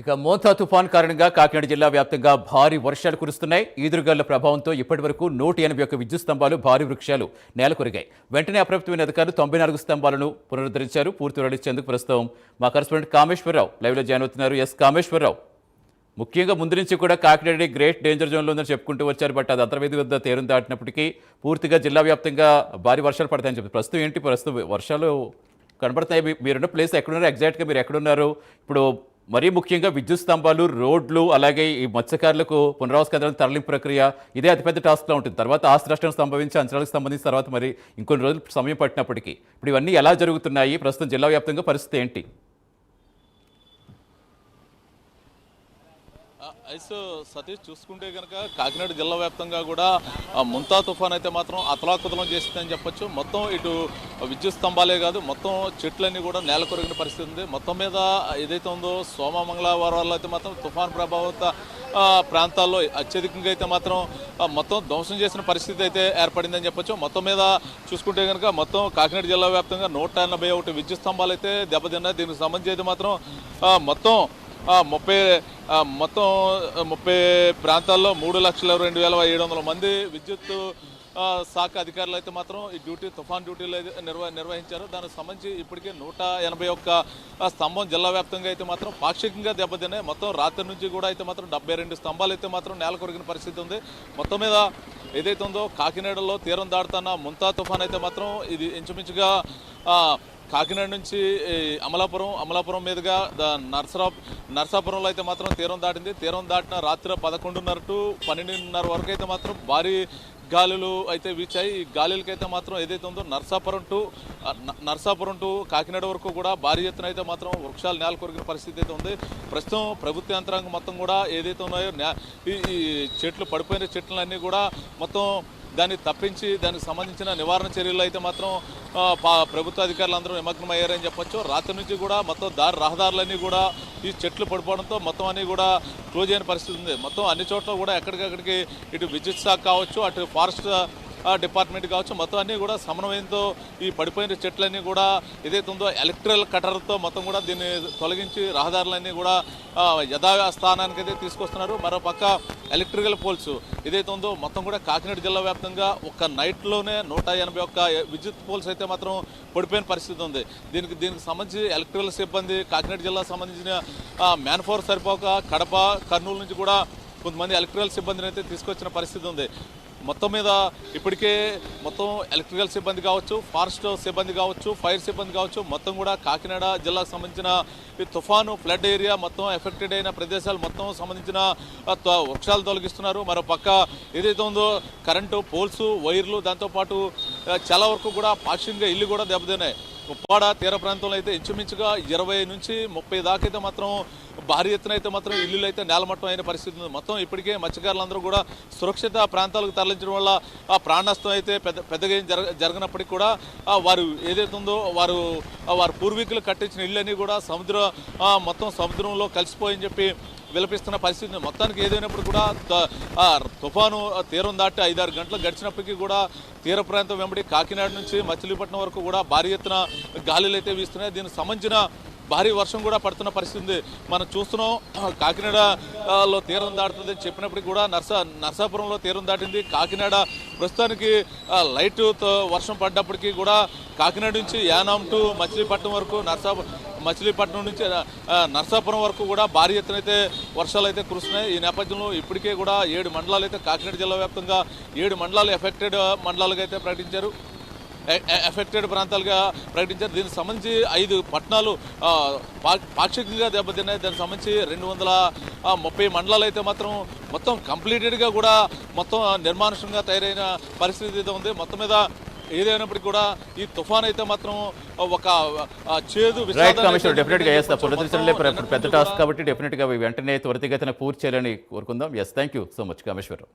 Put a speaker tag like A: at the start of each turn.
A: ఇక మోంతా తుఫాన్ కారణంగా కాకినాడ జిల్లా వ్యాప్తంగా భారీ వర్షాలు కురుస్తున్నాయి. ఈదురుగాళ్ళ ప్రభావంతో ఇప్పటి వరకు నూట ఎనభై ఒక్క విద్యుత్ స్తంభాలు భారీ వృక్షాలు నేలకొరిగాయి. వెంటనే అప్రమత్తమైన అధికారులు తొంభై నాలుగు స్తంభాలను పునరుద్ధరించారు. పూర్తి వివరించేందుకు ప్రస్తుతం మా కరెస్పాండెంట్ కామేశ్వరరావు లైవ్లో జాయిన్ అవుతున్నారు. ఎస్ కామేశ్వరరావు ముఖ్యంగా ముందు నుంచి కూడా కాకినాడ గ్రేట్ డేంజర్ జోన్లో ఉందని చెప్పుకుంటూ వచ్చారు. బట్ అది అంతర్వేది వద్ద తీరం దాటినప్పటికీ పూర్తిగా జిల్లా వ్యాప్తంగా భారీ వర్షాలు పడతాయని చెప్పి ప్రస్తుతం ఏంటి? ప్రస్తుతం వర్షాలు కనబడతాయి మీరున్న ప్లేస్ ఎక్కడున్నారు? ఎగ్జాక్ట్గా మీరు ఎక్కడున్నారు? ఇప్పుడు మరీ ముఖ్యంగా విద్యుత్ స్తంభాలు రోడ్లు అలాగే ఈ మత్స్యకారులకు పునరావాస కేంద్రాల తరలింపు ప్రక్రియ ఇదే అతిపెద్ద టాస్క్లో ఉంటుంది. తర్వాత ఆస్తి నష్టం సంభవించి అంచనాలకు సంబంధించి తర్వాత మరి ఇంకొన్ని రోజులు సమయం పట్టినప్పటికీ. ఇప్పుడు ఇవన్నీ ఎలా జరుగుతున్నాయి? ప్రస్తుతం జిల్లా వ్యాప్తంగా పరిస్థితి ఏంటి?
B: అయితే ఐస్ సతీష్ చూసుకుంటే కనుక కాకినాడ జిల్లా వ్యాప్తంగా కూడా ముంతా తుఫాన్ అయితే మాత్రం అతలాకుతలం చేసిందని చెప్పొచ్చు. మొత్తం ఇటు విద్యుత్ స్తంభాలే కాదు మొత్తం చెట్లన్నీ కూడా నేల కొరిగిన పరిస్థితి ఉంది. మొత్తం మీద ఏదైతే ఉందో సోమ మంగళవారాల్లో అయితే మాత్రం తుఫాన్ ప్రభావిత ప్రాంతాల్లో అత్యధికంగా అయితే మాత్రం మొత్తం ధ్వంసం చేసిన పరిస్థితి అయితే ఏర్పడిందని చెప్పొచ్చు. మొత్తం మీద చూసుకుంటే కనుక మొత్తం కాకినాడ జిల్లా వ్యాప్తంగా నూట ఎనభై ఒకటి విద్యుత్ స్తంభాలు అయితే దెబ్బతిన్నాయి. దీనికి సంబంధించి అయితే మాత్రం మొత్తం ముప్పై మొత్తం ముప్పై ప్రాంతాల్లో మూడు లక్షల రెండు వేల ఏడు వందల మంది విద్యుత్ శాఖ అధికారులు అయితే మాత్రం ఈ డ్యూటీ తుఫాన్ డ్యూటీలు అయితే నిర్వ నిర్వహించారు. దానికి సంబంధించి ఇప్పటికే నూట ఎనభై ఒక్క స్తంభం జిల్లా వ్యాప్తంగా అయితే మాత్రం పాక్షికంగా దెబ్బతిన్నాయి. మొత్తం రాత్రి నుంచి కూడా అయితే మాత్రం డెబ్బై రెండు స్తంభాలు అయితే మాత్రం నేల కొరిగిన పరిస్థితి ఉంది. మొత్తం మీద ఏదైతే ఉందో కాకినాడలో తీరం దాడుతున్న ముంతా తుఫాన్ అయితే మాత్రం ఇది ఇంచుమించుగా కాకినాడ నుంచి ఈ అమలాపురం అమలాపురం మీదుగా ద- నర్సరా నర్సాపురంలో అయితే మాత్రం తీరం దాటింది. తీరం దాటిన రాత్రి పదకొండున్నర టు పన్నెండున్నర వరకు అయితే మాత్రం భారీ గాలులు అయితే వీచాయి. ఈ గాలులకైతే మాత్రం ఏదైతే ఉందో నర్సాపురం టు న- నర్సాపురం టు కాకినాడ వరకు కూడా భారీ ఎత్తున అయితే మాత్రం వృక్షాలు నేల కొరిగిన పరిస్థితి అయితే ఉంది. ప్రస్తుతం ప్రభుత్వ యంత్రాంగం మొత్తం కూడా ఏదైతే ఉన్నాయో నే- ఈ ఈ చెట్లు పడిపోయిన చెట్లన్నీ కూడా మొత్తం దాన్ని తప్పించి దానికి సంబంధించిన నివారణ చర్యలు అయితే మాత్రం పా- ప్రభుత్వ అధికారులు అందరూ నిమగ్నమయ్యారని చెప్పొచ్చు. రాత్రి నుంచి కూడా మొత్తం దారి రహదారులన్నీ కూడా ఈ చెట్లు పడిపోవడంతో మొత్తం అన్నీ కూడా క్లోజ్ అయిన పరిస్థితి ఉంది. మొత్తం అన్ని చోట్ల కూడా ఎక్కడికక్కడికి ఇటు విద్యుత్ శాఖ కావచ్చు అటు ఫారెస్ట్ డిపార్ట్మెంట్ కావచ్చు మొత్తం అన్నీ కూడా సమన్వయంతో ఈ పడిపోయిన చెట్లన్నీ కూడా ఏదైతే ఉందో ఎలక్ట్రల్ కటర్తో మొత్తం కూడా దీన్ని తొలగించి రహదారులన్నీ కూడా ఆ, యథాస్థానానికి అయితే తీసుకొస్తున్నారు. మరోపక్క ఎలక్ట్రికల్ పోల్స్ ఏదైతే ఉందో మొత్తం కూడా కాకినాడ జిల్లా వ్యాప్తంగా ఒక నైట్లోనే నూట ఎనభై ఒక్క విద్యుత్ పోల్స్ అయితే మాత్రం పడిపోయిన పరిస్థితి ఉంది. దీనికి దీనికి సంబంధించి ఎలక్ట్రికల్ సిబ్బంది కాకినాడ జిల్లా సంబంధించిన మ్యాన్ఫోర్ సరిపోక కడప కర్నూలు నుంచి కూడా కొంతమంది ఎలక్ట్రికల్ సిబ్బందిని అయితే తీసుకొచ్చిన పరిస్థితి ఉంది. మొత్తం మీద ఇప్పటికే మొత్తం ఎలక్ట్రికల్ సిబ్బంది కావచ్చు ఫారెస్ట్ సిబ్బంది కావచ్చు ఫైర్ సిబ్బంది కావచ్చు మొత్తం కూడా కాకినాడ జిల్లాకు సంబంధించిన ఈ తుఫాను ఫ్లడ్ ఏరియా మొత్తం ఎఫెక్టెడ్ అయిన ప్రదేశాలు మొత్తం సంబంధించిన వృక్షాలు తొలగిస్తున్నారు. మరో పక్క ఏదైతే ఉందో కరెంటు పోల్స్ వైర్లు దాంతోపాటు చాలా వరకు కూడా పాక్షికంగా ఇల్లు కూడా దెబ్బతిన్నాయి. ఉప్పాడ తీర ప్రాంతంలో అయితే ఇంచుమించుగా ఇరవై నుంచి ముప్పై దాకా అయితే మాత్రం భారీ ఎత్తున అయితే మాత్రం ఇల్లులు అయితే నేలమట్టం అయిన పరిస్థితి ఉంది. మొత్తం ఇప్పటికే మత్స్యకారులందరూ కూడా సురక్షిత ప్రాంతాలకు తరలించడం వల్ల ఆ ప్రాణ అయితే పెద్ద పెద్దగా ఏం జరగ జరగనప్పటికీ కూడా వారు ఏదైతే ఉందో వారు వారు పూర్వీకులు కట్టించిన ఇళ్ళన్నీ కూడా సముద్ర మొత్తం సముద్రంలో కలిసిపోయని చెప్పి విలపిస్తున్న పరిస్థితి మొత్తానికి ఏదైనప్పుడు కూడా తుఫాను తీరం దాటి ఐదారు గంటలు గడిచినప్పటికీ కూడా తీర ప్రాంతం వెంబడి కాకినాడ నుంచి మచిలీపట్నం వరకు కూడా భారీ ఎత్తున గాలులు అయితే వీస్తున్నాయి. దీనికి సంబంధించిన భారీ వర్షం కూడా పడుతున్న పరిస్థితి ఉంది. మనం చూస్తున్నాం కాకినాడ లో తీరం దాటుతుంది చెప్పినప్పటికీ కూడా నర్సా నర్సాపురంలో తీరం దాటింది. కాకినాడ ప్రస్తుతానికి లైట్తో వర్షం పడ్డప్పటికీ కూడా కాకినాడ నుంచి యానాం టు మచిలీపట్నం వరకు నర్సా మచిలీపట్నం నుంచి నర్సాపురం వరకు కూడా భారీ ఎత్తున అయితే వర్షాలు అయితే కురుస్తున్నాయి. ఈ నేపథ్యంలో ఇప్పటికే కూడా ఏడు మండలాలు అయితే కాకినాడ జిల్లా వ్యాప్తంగా ఏడు మండలాలు ఎఫెక్టెడ్ మండలాలుగా అయితే ప్రకటించారు. ఎఫెక్టెడ్ ప్రాంతాలుగా ప్రకటించారు. దీనికి సంబంధించి ఐదు పట్టణాలు పా- పాక్షికంగా దెబ్బతిన్నాయి. దానికి సంబంధించి రెండు వందల ముప్పై మండలాలు అయితే మాత్రం మొత్తం కంప్లీటెడ్గా కూడా మొత్తం నిర్మానుషంగా తయారైన పరిస్థితి అయితే ఉంది. మొత్తం మీద ఏదైనప్పటికీ కూడా ఈ తుఫాన్ అయితే మాత్రం ఒక చేదు
A: కమిషనర్. పునరుద్ధరించడంలో
B: మొత్తం
A: పెద్ద టాస్క్ కాబట్టి డెఫినెట్గా వెంటనే త్వరితగతిన పూర్తి చేయాలని కోరుకుందాం yes thank you so much Kameswararao